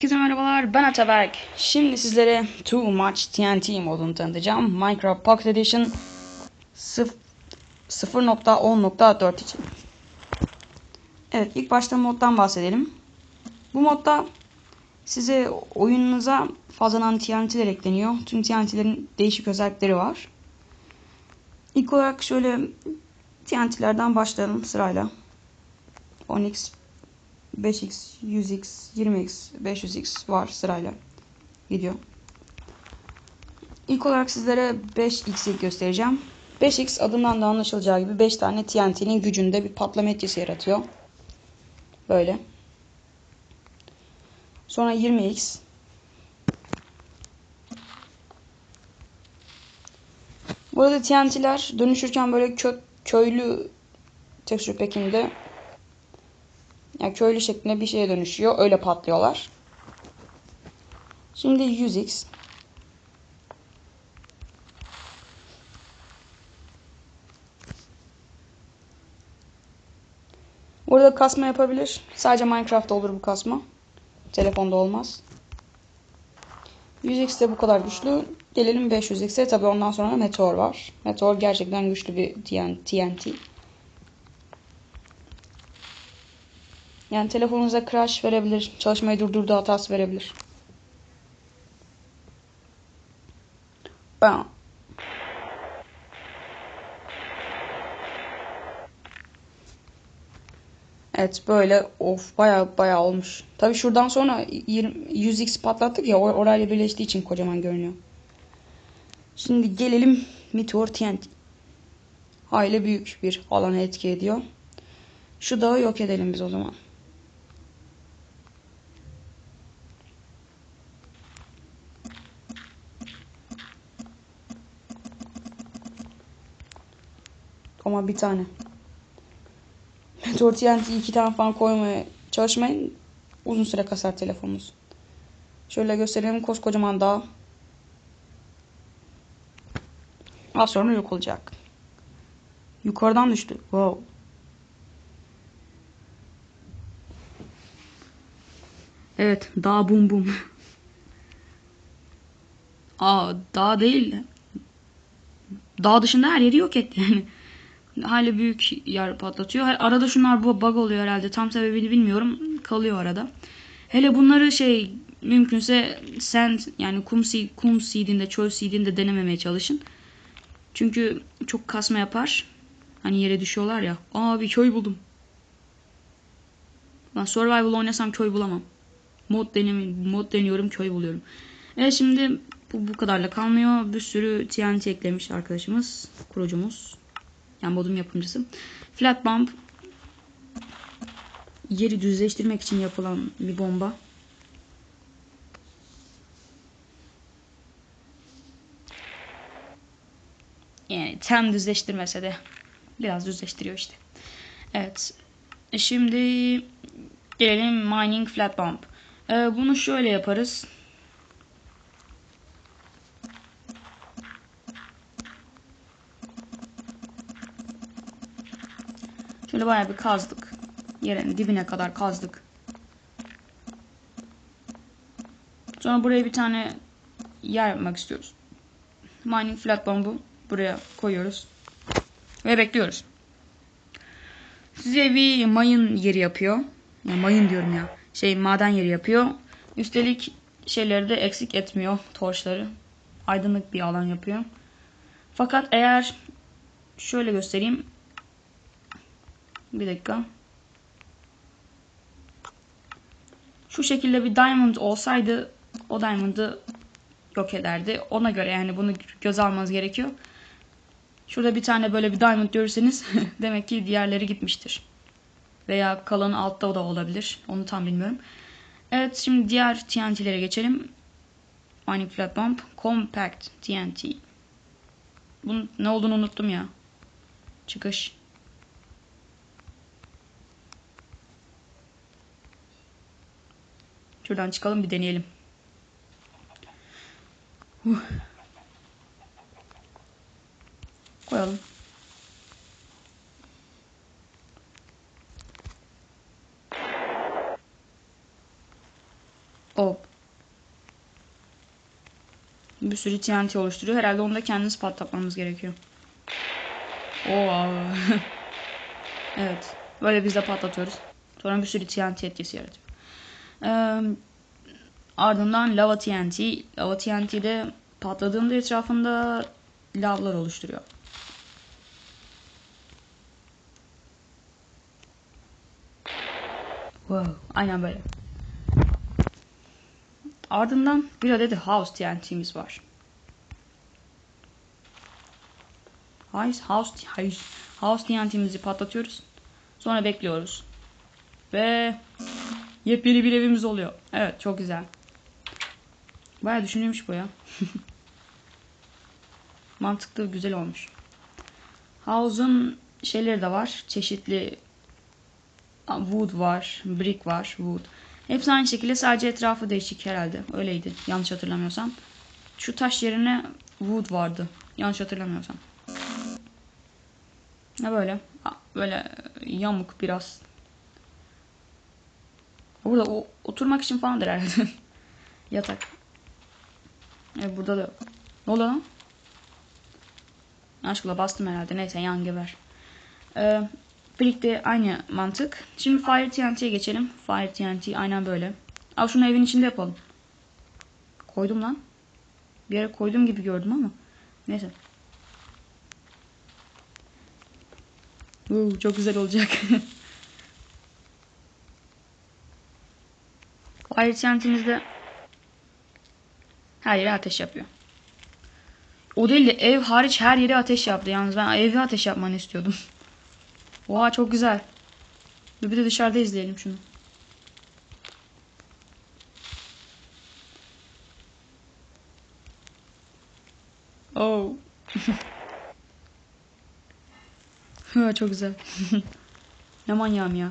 Herkese merhabalar ben Ataberk. Şimdi sizlere Too Much TNT modunu tanıtacağım. Minecraft Pocket Edition sıf- 0.10.4 için. Evet ilk başta moddan bahsedelim. Bu modda size oyununuza fazladan TNT'ler ekleniyor. Tüm TNT'lerin değişik özellikleri var. İlk olarak şöyle TNT'lerden başlayalım sırayla. Onyx 5x, 100x, 20x, 500x var sırayla gidiyor. İlk olarak sizlere 5x'i göstereceğim. 5x adından da anlaşılacağı gibi 5 tane TNT'nin gücünde bir patlama etkisi yaratıyor. Böyle. Sonra 20x. Burada TNT'ler dönüşürken böyle kö köylü texture pack'inde yani köylü şeklinde bir şeye dönüşüyor. Öyle patlıyorlar. Şimdi 100x. Burada kasma yapabilir. Sadece Minecraft'ta olur bu kasma. Telefonda olmaz. 100x de bu kadar güçlü. Gelelim 500x'e. Tabi ondan sonra Meteor var. Meteor gerçekten güçlü bir TNT. Yani telefonunuza crash verebilir. Çalışmayı durdurdu hatası verebilir. Ben Evet böyle of baya baya olmuş. Tabi şuradan sonra 20, 100x patlattık ya or orayla birleştiği için kocaman görünüyor. Şimdi gelelim Meteor TNT. Hayli büyük bir alana etki ediyor. Şu dağı yok edelim biz o zaman. Ama bir tane. Meteor TNT iki tane falan koymaya çalışmayın. Uzun süre kasar telefonunuz. Şöyle gösterelim koskocaman dağ. Az sonra yok olacak. Yukarıdan düştü. Wow. Evet, dağ bum bum. Aa, dağ değil. Dağ dışında her yeri yok etti yani. Hali büyük yer patlatıyor. Arada şunlar bu bug oluyor herhalde. Tam sebebini bilmiyorum. Kalıyor arada. Hele bunları şey mümkünse sen yani kum, seed, kum seedinde, çöl seedinde denememeye çalışın. Çünkü çok kasma yapar. Hani yere düşüyorlar ya. Aa bir köy buldum. Ben survival oynasam köy bulamam. Mod denem mod deniyorum köy buluyorum. Evet şimdi bu, bu kadarla kalmıyor. Bir sürü TNT eklemiş arkadaşımız. Kurucumuz. Yani modun yapımcısı. Flat bomb yeri düzleştirmek için yapılan bir bomba. Yani tam düzleştirmese de biraz düzleştiriyor işte. Evet. Şimdi gelelim mining flat bomb. Ee, bunu şöyle yaparız. Şöyle bayağı bir kazdık. Yerin dibine kadar kazdık. Sonra buraya bir tane yer yapmak istiyoruz. Mining flat bomb'u buraya koyuyoruz. Ve bekliyoruz. Size bir mayın yeri yapıyor. Ya mayın diyorum ya. Şey maden yeri yapıyor. Üstelik şeyleri de eksik etmiyor. Torçları. Aydınlık bir alan yapıyor. Fakat eğer şöyle göstereyim. Bir dakika. Şu şekilde bir diamond olsaydı o diamond'ı yok ederdi. Ona göre yani bunu göz almanız gerekiyor. Şurada bir tane böyle bir diamond görürseniz demek ki diğerleri gitmiştir. Veya kalan altta da olabilir. Onu tam bilmiyorum. Evet şimdi diğer TNT'lere geçelim. Mining Flat Bomb. Compact TNT. Bunun ne olduğunu unuttum ya. Çıkış. Şuradan çıkalım bir deneyelim. Uh. Koyalım. Hop. Bir sürü TNT oluşturuyor. Herhalde onu da kendimiz patlatmamız gerekiyor. Oo. evet. Böyle biz de patlatıyoruz. Sonra bir sürü TNT etkisi yaratıyor. Ardından lava TNT. Lava TNT de patladığında etrafında lavlar oluşturuyor. Wow. Aynen böyle. Ardından bir adet House TNT'miz var. House, House, House, House TNT'mizi patlatıyoruz. Sonra bekliyoruz. Ve yepyeni bir evimiz oluyor. Evet çok güzel. Baya düşünülmüş bu ya. Mantıklı güzel olmuş. House'un şeyleri de var. Çeşitli wood var, brick var, wood. Hepsi aynı şekilde sadece etrafı değişik herhalde. Öyleydi yanlış hatırlamıyorsam. Şu taş yerine wood vardı. Yanlış hatırlamıyorsam. Ne böyle? Böyle yamuk biraz. Burada o, oturmak için falandır herhalde. Yatak. E, burada da Ne oldu lan? Aşkla bastım herhalde. Neyse yan geber. Ee, Birlikte aynı mantık. Şimdi Fire TNT'ye geçelim. Fire TNT aynen böyle. Al şunu evin içinde yapalım. Koydum lan. Bir yere koydum gibi gördüm ama. Neyse. Uu, çok güzel olacak. TNT'mizde her yere ateş yapıyor. O değil de ev hariç her yere ateş yaptı. Yalnız ben evi ateş yapmanı istiyordum. Oha çok güzel. Bir de dışarıda izleyelim şunu. Oh. çok güzel. ne manyağım ya.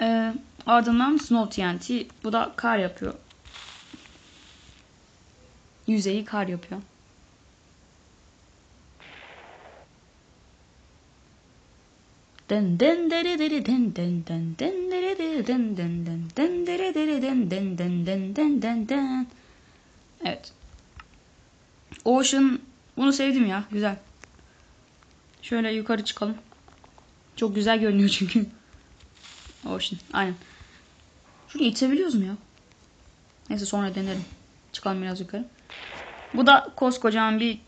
Ee, ardından Snow TNT. Bu da kar yapıyor. Yüzeyi kar yapıyor. Den den dere dere den den den den dere dere den den den den dere dere den den den den den den den. Evet. Ocean bunu sevdim ya. Güzel. Şöyle yukarı çıkalım. Çok güzel görünüyor çünkü. Ocean. Aynen. Şunu itebiliyoruz mu ya? Neyse sonra denerim. Çıkalım biraz yukarı. Bu da koskocaman bir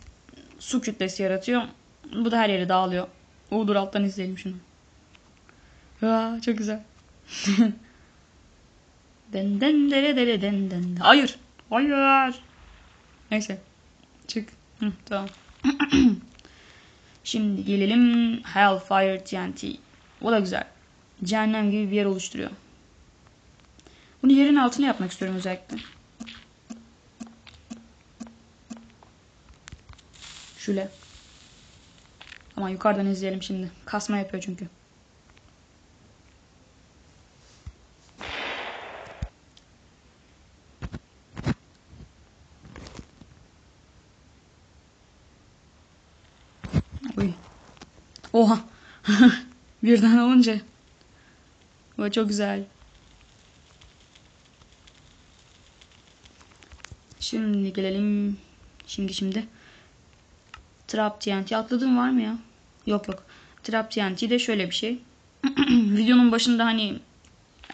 su kütlesi yaratıyor. Bu da her yere dağılıyor. Uğur alttan izleyelim şunu. Aa, çok güzel. den den dere dere den den. Hayır. Hayır. Neyse. Çık. Hı, tamam. Şimdi gelelim Hellfire TNT. O da güzel. Cehennem gibi bir yer oluşturuyor. Bunu yerin altına yapmak istiyorum özellikle. Şöyle. Ama yukarıdan izleyelim şimdi. Kasma yapıyor çünkü. Uy. Oha. Birden olunca. Bu çok güzel. Şimdi gelelim. Şimdi şimdi. Trap TNT atladığım var mı ya? Yok yok. Trap TNT de şöyle bir şey. Videonun başında hani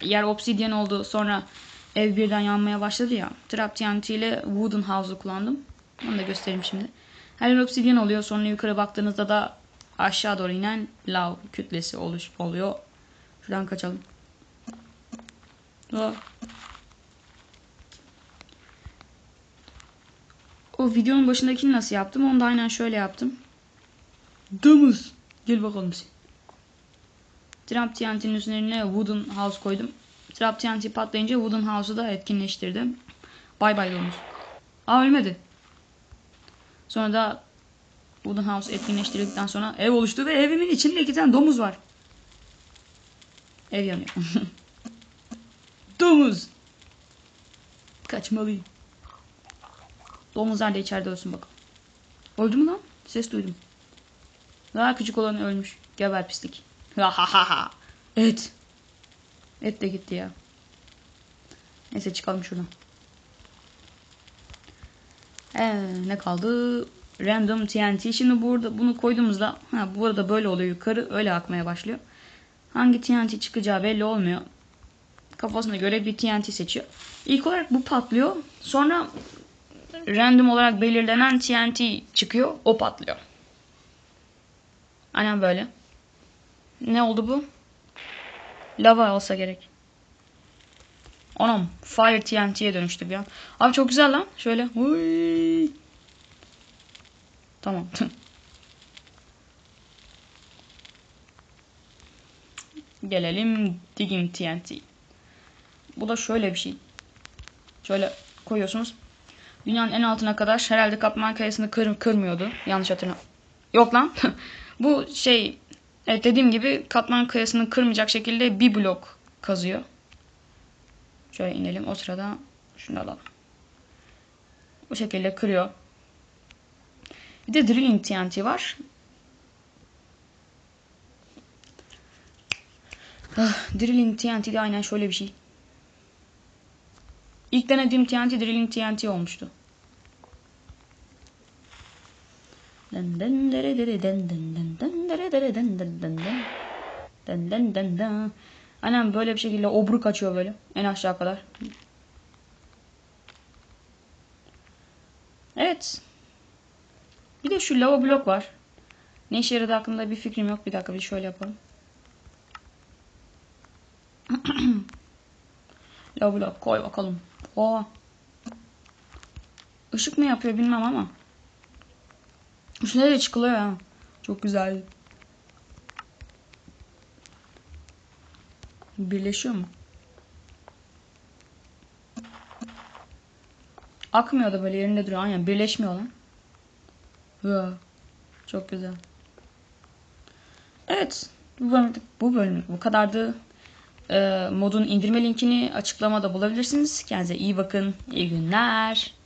yer obsidian oldu sonra ev birden yanmaya başladı ya. Trap TNT ile Wooden House'u kullandım. Onu da göstereyim şimdi. Her yer obsidian oluyor. Sonra yukarı baktığınızda da aşağı doğru inen lav kütlesi oluş oluyor. Şuradan kaçalım. Oh. O videonun başındakini nasıl yaptım? Onu da aynen şöyle yaptım. Domuz. Gel bakalım sen. Trap TNT'nin üzerine Wooden House koydum. Trap TNT patlayınca Wooden House'u da etkinleştirdim. Bay bay domuz. Aa ölmedi. Sonra da Wooden House etkinleştirdikten sonra ev oluştu ve evimin içinde iki tane domuz var. Ev yanıyor. domuz. Kaçmalıyım. Domuzlar da içeride ölsün bakalım. Öldü mü lan? Ses duydum. Daha küçük olan ölmüş. Geber pislik. Ha ha ha ha. Et. Et de gitti ya. Neyse çıkalım şuradan. Ee, ne kaldı? Random TNT. Şimdi burada bunu koyduğumuzda ha, burada böyle oluyor yukarı öyle akmaya başlıyor. Hangi TNT çıkacağı belli olmuyor. Kafasına göre bir TNT seçiyor. İlk olarak bu patlıyor. Sonra random olarak belirlenen TNT çıkıyor. O patlıyor. Aynen böyle. Ne oldu bu? Lava olsa gerek. Anam Fire TNT'ye dönüştü bir an. Abi çok güzel lan. Şöyle. Huy. Tamam. Gelelim Digging TNT. Bu da şöyle bir şey. Şöyle koyuyorsunuz. Dünyanın en altına kadar herhalde katman kayasını kır, kırmıyordu. Yanlış hatırlamıyorum. Yok lan. Bu şey evet dediğim gibi katman kayasını kırmayacak şekilde bir blok kazıyor. Şöyle inelim. O sırada şunu alalım. Bu şekilde kırıyor. Bir de Drilling TNT var. Ah, Drilling TNT de aynen şöyle bir şey. İlk denediğim TNT Drilling TNT olmuştu. Aynen böyle bir şekilde obruk açıyor böyle. En aşağı kadar. Evet. Bir de şu lava blok var. Ne işe yaradığı hakkında bir fikrim yok. Bir dakika bir şöyle yapalım. lava blok koy bakalım. Oo. Işık mı yapıyor bilmem ama. Üstüne de çıkılıyor ha. Çok güzel. Birleşiyor mu? Akmıyor da böyle yerinde duruyor. Aynen birleşmiyor lan. Hı. Çok güzel. Evet. Bu bölüm, bu bölüm bu kadardı. Ee, modun indirme linkini açıklamada bulabilirsiniz. Kendinize iyi bakın. İyi günler.